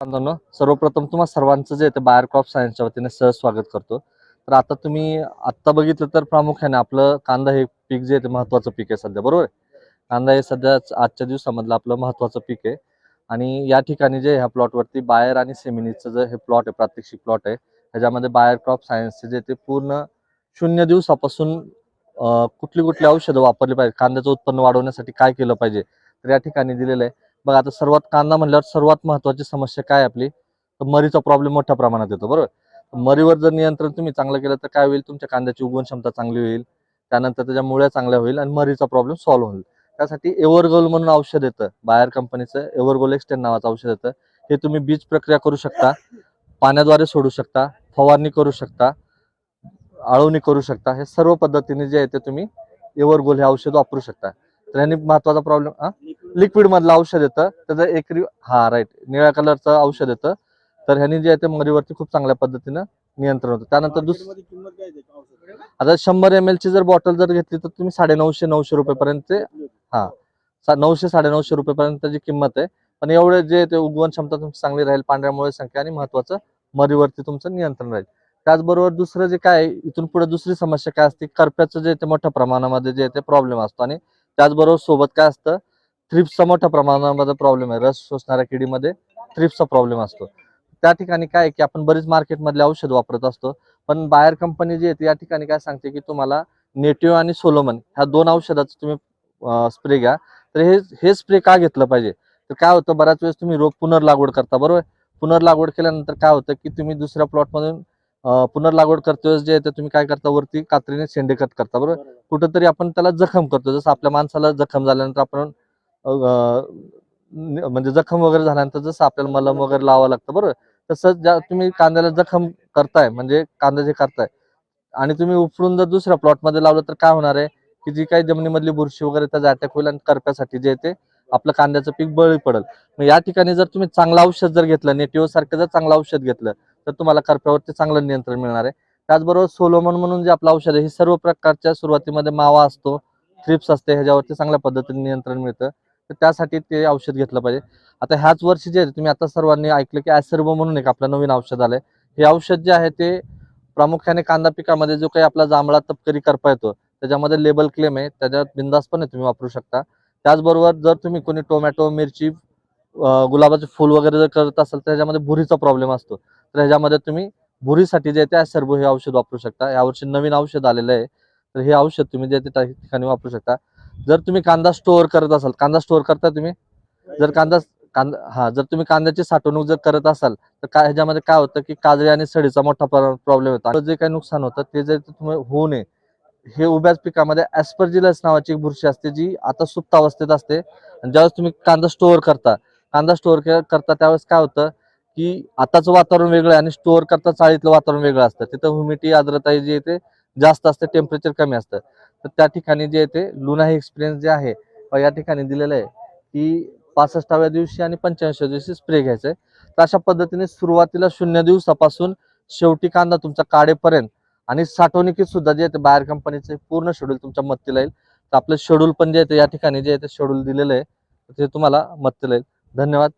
बांधवांनो सर्वप्रथम तुम्हा सर्वांचं जे आहे ते बायर क्रॉप सायन्सच्या वतीने सहज स्वागत करतो. तर आता तुम्ही आत्ता बघितलं तर प्रामुख्याने आपलं कांदा हे पीक जे आहे ते महत्वाचं पीक आहे सध्या बरोबर? आहे? कांदा हे सध्या आजच्या दिवसामधलं आपलं महत्वाचं पीक आहे. आणि या ठिकाणी जे ह्या प्लॉटवरती बायर आणि सेमिनीचं जे हे प्लॉट आहे प्रात्यक्षिक प्लॉट आहे ह्याच्यामध्ये बायर क्रॉप सायन्सचे जे ते पूर्ण शून्य दिवसापासून कुठली कुठली औषधं वापरली पाहिजे कांद्याचं उत्पन्न वाढवण्यासाठी काय केलं पाहिजे? तर या ठिकाणी दिलेलं आहे. बघा आता सर्वात कांदा म्हणल्यावर सर्वात महत्वाची समस्या काय आपली? तर मरीचा प्रॉब्लेम मोठ्या प्रमाणात येतो बरोबर? मरीवर जर नियंत्रण तुम्ही चांगलं केलं तर काय होईल? तुमच्या कांद्याची उगवण क्षमता चांगली होईल. त्यानंतर त्याच्या मुळ्या चांगल्या होईल आणि मरीचा प्रॉब्लेम सॉल्व्ह होईल. त्यासाठी एव्हरगोल म्हणून औषध येतं. बायर कंपनीचं एव्हरगोल एक्सटेन नावाचं औषध येतं. हे तुम्ही बीज प्रक्रिया करू शकता. पाण्याद्वारे सोडू शकता. फवारणी करू शकता. आळवणी करू शकता. हे सर्व पद्धतीने जे आहे ते तुम्ही एव्हरगोल हे औषध वापरू शकता. तर ह्यानी महत्त्वाचा प्रॉब्लेम लिक्विड मधलं औषध येतं. त्याचं एकरी हा राईट निळ्या कलरचं औषध येतं. तर ह्यानी जे आहे ते मरीवरती खूप चांगल्या पद्धतीनं नियंत्रण होतं. त्यानंतर दुसरं? आता शंभर एम ची जर बॉटल जर घेतली तर तुम्ही साडे नऊशे नऊशे रुपयेपर्यंत सा- नऊशे साडे नऊशे रुपयेपर्यंत त्याची किंमत आहे. पण एवढे जे ते उगवण क्षमता तुमची चांगली राहील. पांढऱ्या मुळे संख्या आणि महत्वाचं मरीवरती तुमचं नियंत्रण राहील. त्याचबरोबर दुसरं जे काय इथून पुढे दुसरी समस्या काय असते? करप्याचं जे ते मोठ्या प्रमाणामध्ये जे ते प्रॉब्लेम असतो. आणि त्याचबरोबर सोबत काय असतं? थ्रिप्सचा मोठ्या प्रमाणामध्ये प्रॉब्लेम आहे. रस शोषणाऱ्या किडीमध्ये थ्रिप्सचा प्रॉब्लेम असतो. त्या ठिकाणी काय आहे की आपण बरीच मार्केटमधले औषध वापरत असतो. पण बायर कंपनी जी आहे या ठिकाणी काय सांगते की तुम्हाला नेटिव्ह आणि सोलोमन ह्या दोन औषधाचं तुम्ही स्प्रे घ्या. तर हे हे स्प्रे का घेतलं पाहिजे? तर काय होतं? बऱ्याच वेळेस तुम्ही रोप पुनर्लागवड करता. बरोबर? पुनर्लागवड केल्यानंतर काय होतं की तुम्ही दुसऱ्या प्लॉटमधून पुनर्लागवड करते जे आहे ते तुम्ही काय करता? वरती कात्रीने शेंडे कट करता. बरोबर. कुठंतरी आपण त्याला जखम करतो. जसं आपल्या माणसाला जखम झाल्यानंतर आपण म्हणजे जखम वगैरे झाल्यानंतर जसं आपल्याला मलम वगैरे लावावं लागतं बरोबर? तसंच ज्या तुम्ही कांद्याला जखम करताय म्हणजे कांदा जे करताय आणि तुम्ही उपरून जर दुसऱ्या प्लॉटमध्ये लावलं तर काय होणार आहे? की जी काही जमिनीमधली बुरशी वगैरे त्याचा अटॅक होईल आणि करप्यासाठी जे ते आपलं कांद्याचं पीक बळी पडेल. मग या ठिकाणी जर तुम्ही चांगलं औषध जर घेतलं नेटिव्ह सारखं जर चांगलं औषध घेतलं तर तुम्हाला करप्यावरती चांगलं नियंत्रण मिळणार आहे. त्याचबरोबर सोलोमन म्हणून जे आपलं औषध आहे हे सर्व प्रकारच्या सुरुवातीमध्ये मावा असतो थ्रिप्स असते ह्याच्यावरती चांगल्या पद्धतीने नियंत्रण मिळतं. तर त्यासाठी ते औषध घेतलं पाहिजे. आता ह्याच वर्षी जे तुम्ही आता सर्वांनी ऐकलं की ॲसर्ब म्हणून एक आपलं नवीन औषध आलंय. हे औषध जे आहे ते प्रामुख्याने कांदा पिकामध्ये जो काही आपला जांभळा तपकरी करपा येतो त्याच्यामध्ये लेबल क्लेम आहे. त्याच्यात बिंदासपणे तुम्ही वापरू शकता. त्याचबरोबर जर तुम्ही कोणी टोमॅटो मिरची गुलाबाचे फुल वगैरे जर करत असाल तर ह्याच्यामध्ये भुरीचा प्रॉब्लेम असतो. तर ह्याच्यामध्ये तुम्ही भुरीसाठी जे आहे ते सर्व हे औषध वापरू शकता. यावर्षी नवीन औषध आलेलं आहे. तर हे औषध तुम्ही जे त्या ठिकाणी वापरू शकता. जर तुम्ही कांदा स्टोअर करत असाल कांदा स्टोअर करता तुम्ही? जर कांदा कांदा हा जर तुम्ही कांद्याची साठवणूक जर करत असाल तर काय ह्याच्यामध्ये काय होतं की काजळी आणि सडीचा मोठा प्रॉब्लेम होतो जे काही नुकसान होतं ते जर तुम्ही होऊ नये हे उभ्याच पिकामध्ये ऍस्परजिलस नावाची एक बुरशी असते जी आता सुप्त अवस्थेत असते. आणि ज्यावेळेस तुम्ही कांदा स्टोअर करता कांदा स्टोअर करता त्यावेळेस काय होतं की आताचं वातावरण वेगळं आहे आणि स्टोअर करता चाळीतलं वातावरण वेगळं असतं. तिथं ह्युमिटी आर्द्रता जी आहे ते जास्त असते टेम्परेचर कमी असतं. तर त्या ठिकाणी जे ते लुना हे एक्सपिरियन्स जे आहे या ठिकाणी दिलेलं आहे की पासष्टाव्या दिवशी आणि पंच्याऐंशी दिवशी स्प्रे घ्यायचा आहे तर अशा पद्धतीने सुरुवातीला शून्य दिवसापासून शेवटी कांदा तुमचा काढेपर्यंत आणि साठवणुकीत सुद्धा जे आहे बाहेर कंपनीचे पूर्ण शेड्यूल तुमच्या मत्तीला येईल. तर आपलं शेड्यूल पण जे आहे या ठिकाणी जे आहे ते शेड्यूल दिलेलं आहे ते तुम्हाला मत्तीला येईल. धन्यवाद.